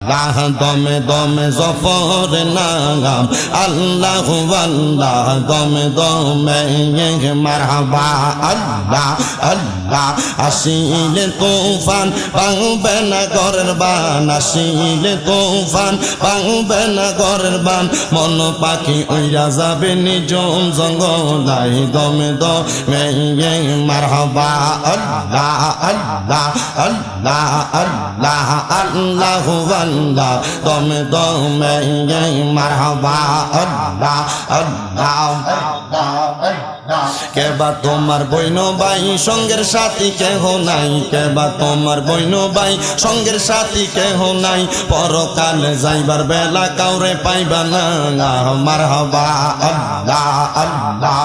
আল্লাহ দমে দমে জফর নাম আল্লাহ আল্লাহ, দমে দমে মারহাবা। আল্লাহ আল্লাহ, আসিলে তুফান, পাংবে না ঘরের বান। আসিলে তুফান, পাংবে না ঘরের বান। মন পাখি উইরা যাবে নিজম জঙ্গলাই। দমে দমে মারহাবা। আল্লাহ আল্লাহ আল্লাহ আল্লাহ আল্লাহ আল্লাহ। দমে দমে মারহাবা আল্লাহ আল্লাহ কেবা তোমার বইন ভাই সঙ্গের সাথী কেহ নাই। কেবা তোমার বইন ভাই সঙ্গের সাথী কেহ নাই। পরকালে যাইবার বেলা কাউরে পাইবা না মার হবা আল্লাহ আল্লাহ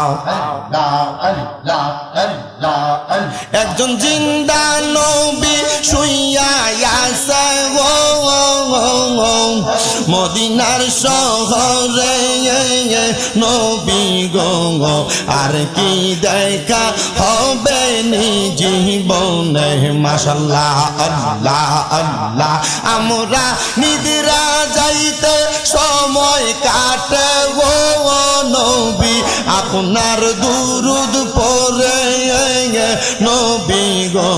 একজন জিন্দা নবী শুইয়া ও মদিনার শহরে নবী গো আর কি দেখা হবে নি জীবনে মাশাল্লাহ, আল্লাহ আল্লাহ। আমরা নিদ্রা যাইতে সময় কাটে, ও নবী। আপনার দুরুদ পরে নবী গো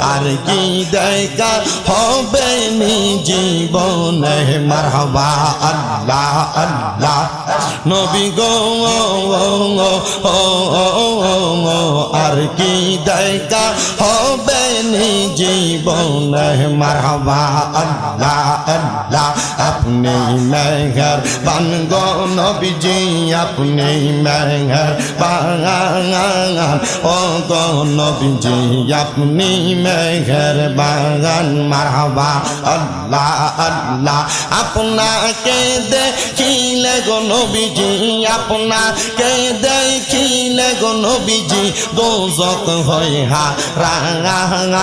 আর কি দেখা হবে নি জীবনে মারহাবা, আল্লাহ আল্লাহ। নবী গো আর কি দেখা হবে জীবনে আল্লাহ আল্লাহ আপনি মেঘর বান গো আপনি মেঘর বাগান ও গো আপনি মেঘর বাগান মারহাবা আল্লাহ আল্লাহ আপনাকে দেখিলে গো নবীজি আপনাকে দেখিলে গো দোজক হয় হা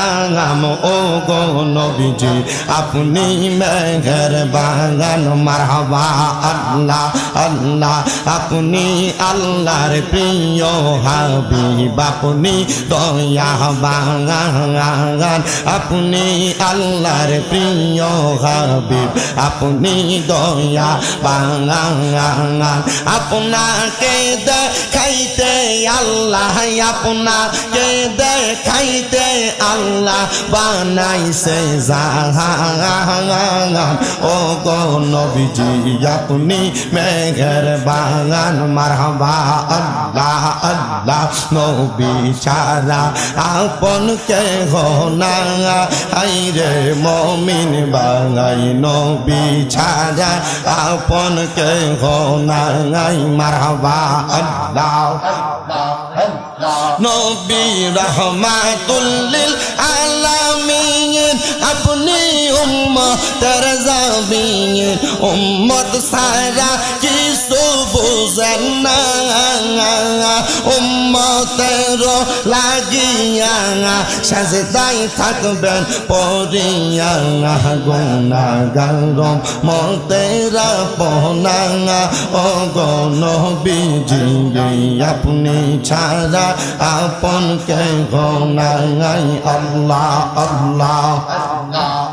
রাঙাম ও গো নবীজি, আপনি মেঘের বাগান মারহাবা আল্লাহ আল্লাহ, আপনি আল্লাহর প্রিয় হাবিব, আপনি দয়া বাগান আপনি আল্লাহর প্রিয় হাবিব, আপনি দয়া বাগান আপনাকে দেখাইতে আল্লাহ, আপনাকে দেখাইতে আল্লাহ বানাইছে জাহান ও গো নবীজি আপনি মেঘের বাগান মারহাবা আল্লাহ আল্লাহ নবী আপন কে না আই রে মমিন বাঙাই নবী ছাড়া আপন কে না মারহাবা আল্লাহ নবী রহমাতুল্লিল আলামিন আপনি উম্মতের জামিন। উম্মত সারা কিছু বুঝেন না। উম্মতের লাগিয়া সাজদাই থাকবেন পরিয়া গুণাগার মতেরা পনা ও গণবিজি আপনি ছাড়া আপন কে গনাই আল্লাহ আল্লাহ লা